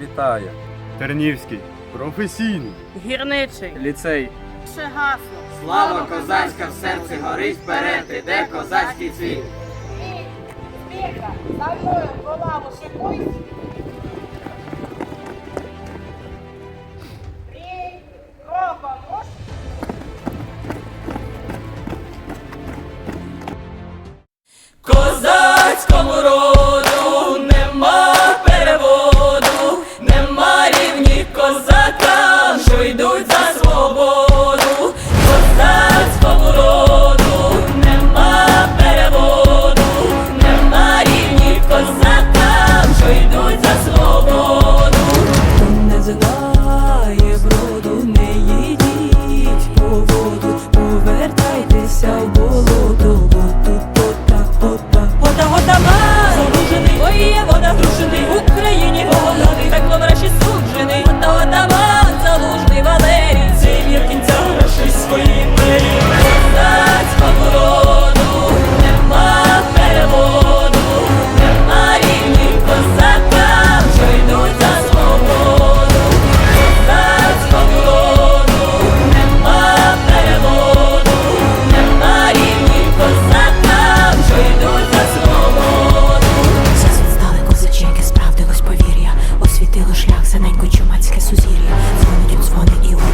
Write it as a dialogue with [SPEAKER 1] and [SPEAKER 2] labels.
[SPEAKER 1] вітає.
[SPEAKER 2] Тернівський. Професійний.
[SPEAKER 3] Гірничий.
[SPEAKER 1] Ліцей.
[SPEAKER 3] Ще гасло.
[SPEAKER 4] Слава козацька в серці горить вперед, іде козацький цвіт.
[SPEAKER 3] Спірка, за мною по лаву шикуйсь. синенько чумацьке сузір'я,
[SPEAKER 4] дзвонить дзвони і у